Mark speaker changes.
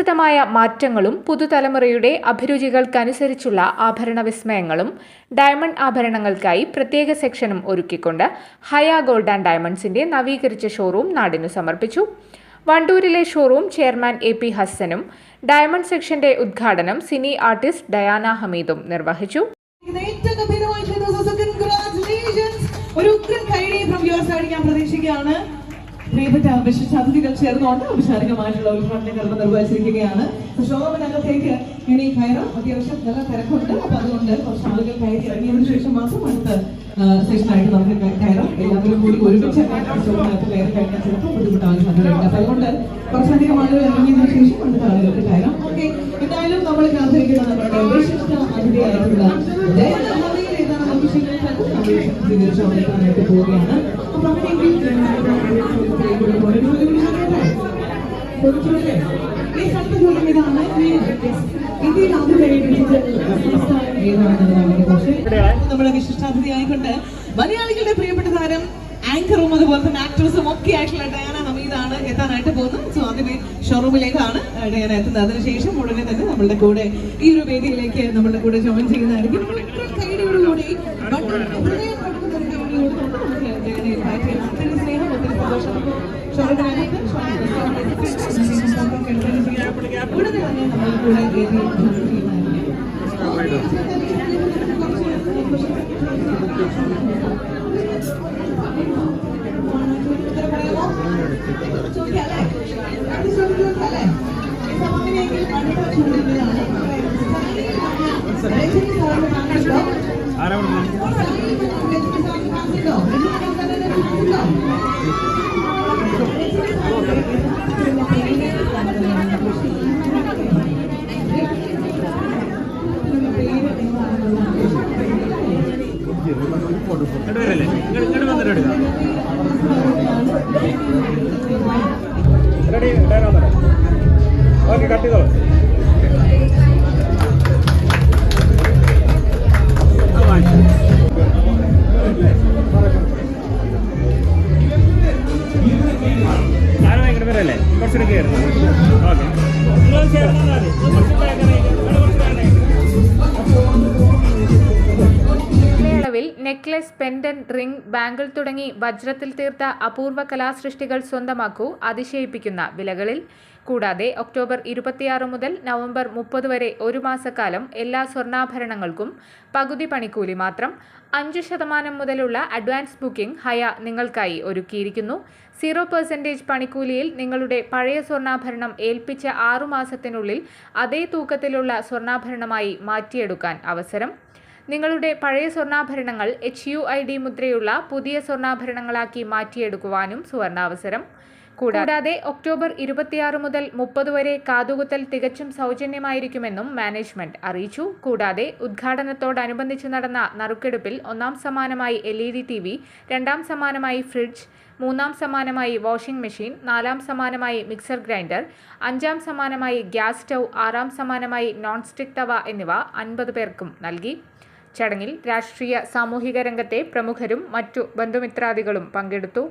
Speaker 1: കാലാനുസൃതമായ മാറ്റങ്ങളും പുതുതലമുറയുടെ അഭിരുചികൾക്കനുസരിച്ചുള്ള ആഭരണ വിസ്മയങ്ങളും ഡയമണ്ട് ആഭരണങ്ങൾക്കായി പ്രത്യേക സെക്ഷനും ഒരുക്കിക്കൊണ്ട് ഹയ ഗോൾഡ് ആൻഡ് ഡയമണ്ട്സിന്റെ നവീകരിച്ച ഷോറൂം നാടിനു സമർപ്പിച്ചു. വണ്ടൂരിലെ ഷോറൂം ചെയർമാൻ എ പി ഹസ്സനും ഡയമണ്ട് സെക്ഷന്റെ ഉദ്ഘാടനം സിനി ആർട്ടിസ്റ്റ് ഡയാന ഹമീദും നിർവഹിച്ചു.
Speaker 2: ഒരു ഉഗ്രൻ കൈഡി ഫ്രം യുവർ പ്രതീക്ഷിക്കുകയാണ്. പ്രിയപ്പെട്ട വിശിഷ്ട അതിഥികൾ ചേർന്നുകൊണ്ട് ഔപചാരികമായിട്ടുള്ള ഉദ്ഘാടന കർമ്മം നിർവഹിച്ചിരിക്കുകയാണ്. ശോഭനകത്തേക്ക് ഇനി കയറാം. അത്യാവശ്യം നല്ല തിരക്കുണ്ട്. അപ്പൊ അതുകൊണ്ട് കുറച്ച് ആളുകൾ കയറി ഇറങ്ങിയതിനു ശേഷം മാത്രം അടുത്ത സെഷനായിട്ട് നമുക്ക് കയറാം. എല്ലാവരും കൂടി ഒരുമിച്ച് ശോഭനകത്ത് കയറി കഴിഞ്ഞാൽ ചിലപ്പോൾ ബുദ്ധിമുട്ടാവാൻ സാധ്യതയുണ്ട്. അപ്പൊ അതുകൊണ്ട് കുറച്ചധികം ആളുകൾ ഇറങ്ങിയതിനു ശേഷം അടുത്ത ആളുകൾക്ക് കയറാം. ഓക്കെ. എന്തായാലും നമ്മൾ കാത്തിരിക്കുന്ന നമ്മുടെ വിശിഷ്ട അതിഥിയായിട്ടുള്ള സ്വീകരിച്ച് അവതരിക്കാനായിട്ട് പോവുകയാണ്. അപ്പൊ അങ്ങനെയെങ്കിൽ ഒരു ജോലി കൂടി ചെയ്യട്ടെ? നമ്മുടെ വിശിഷ്ടാതിഥി മലയാളികളുടെ പ്രിയപ്പെട്ട താരം ആങ്കറും അതുപോലെ തന്നെ ആക്ട്രസും ഒക്കെ ആയിട്ടുള്ള ഡയാന ഹമീദാണ് എത്താനായിട്ട് പോകുന്നത്. സോ ആദ്യമേ ഷോറൂമിലേക്കാണ് ഡയാന എത്തുന്നത്. അതിനുശേഷം ഉടനെ തന്നെ നമ്മുടെ കൂടെ ഈ ഒരു വേദിയിലേക്ക് നമ്മുടെ കൂടെ ജോയിൻ ചെയ്യുന്നതായിരിക്കും. കടക്കുന്ന ഒരു സ്നേഹം ഒത്തിരി സന്തോഷം. ഷോറൂമിനകത്ത് ഉടനെ തന്നെ നമ്മൾ കൂടെ വേദിയിൽ ജോയിൻ ചെയ്യുന്നതായിരിക്കും
Speaker 3: ഇങ്ങോട്ട് ഇങ്ങോട്ട് വന്നിട്ട് എടുക്കാം റെഡി ഓക്കെ കട്ട് ചെയ്തോളൂ ആരും ഇങ്ങോട്ട് വരല്ലേ? കുറച്ചുകൂടെ കയറുന്നു ഓക്കെ. നിങ്ങൾ ചേർന്നാൽ മതി
Speaker 1: മേളവിൽ നെക്ലസ് പെൻഡന്റ് റിംഗ് ബാങ്കിൾ തുടങ്ങി വജ്രത്തിൽ തീർത്ത അപൂർവ കലാസൃഷ്ടികൾ സ്വന്തമാക്കൂ അതിശയിപ്പിക്കുന്ന വിലകളിൽ. കൂടാതെ ഒക്ടോബർ ഇരുപത്തിയാറ് മുതൽ നവംബർ മുപ്പത് വരെ ഒരു മാസക്കാലം എല്ലാ സ്വർണാഭരണങ്ങൾക്കും പകുതി പണിക്കൂലി മാത്രം. അഞ്ച് ശതമാനം മുതലുള്ള അഡ്വാൻസ് ബുക്കിംഗ് ഹയ നിങ്ങൾക്കായി ഒരുക്കിയിരിക്കുന്നു. സീറോ പെർസെന്റേജ് പണിക്കൂലിയിൽ നിങ്ങളുടെ പഴയ സ്വർണാഭരണം ഏൽപ്പിച്ച ആറു മാസത്തിനുള്ളിൽ അതേ തൂക്കത്തിലുള്ള സ്വർണാഭരണമായി മാറ്റിയെടുക്കാൻ അവസരം. നിങ്ങളുടെ പഴയ സ്വർണാഭരണങ്ങൾ എച്ച് യു ഐ ഡി മുദ്രയുള്ള പുതിയ സ്വർണാഭരണങ്ങളാക്കി മാറ്റിയെടുക്കുവാനും സുവർണാവസരം. കൂടാതെ ഒക്ടോബർ ഇരുപത്തിയാറ് മുതൽ മുപ്പത് വരെ കാതുകുത്തൽ തികച്ചും സൗജന്യമായിരിക്കുമെന്നും മാനേജ്മെന്റ് അറിയിച്ചു. കൂടാതെ ഉദ്ഘാടനത്തോടനുബന്ധിച്ച് നടന്ന നറുക്കെടുപ്പിൽ ഒന്നാം സമ്മാനമായി L E D T V രണ്ടാം സമ്മാനമായി ഫ്രിഡ്ജ് മൂന്നാം സമ്മാനമായി വാഷിംഗ് മെഷീൻ നാലാം സമ്മാനമായി മിക്സർ ഗ്രൈൻഡർ അഞ്ചാം സമ്മാനമായി ഗ്യാസ് സ്റ്റൗ ആറാം സമ്മാനമായി നോൺ സ്റ്റിക് തവ എന്നിവ അൻപത് പേർക്കും നൽകി. ചടങ്ങിൽ രാഷ്ട്രീയ സാമൂഹിക രംഗത്തെ പ്രമുഖരും മറ്റു ബന്ധുമിത്രാദികളും പങ്കെടുത്തു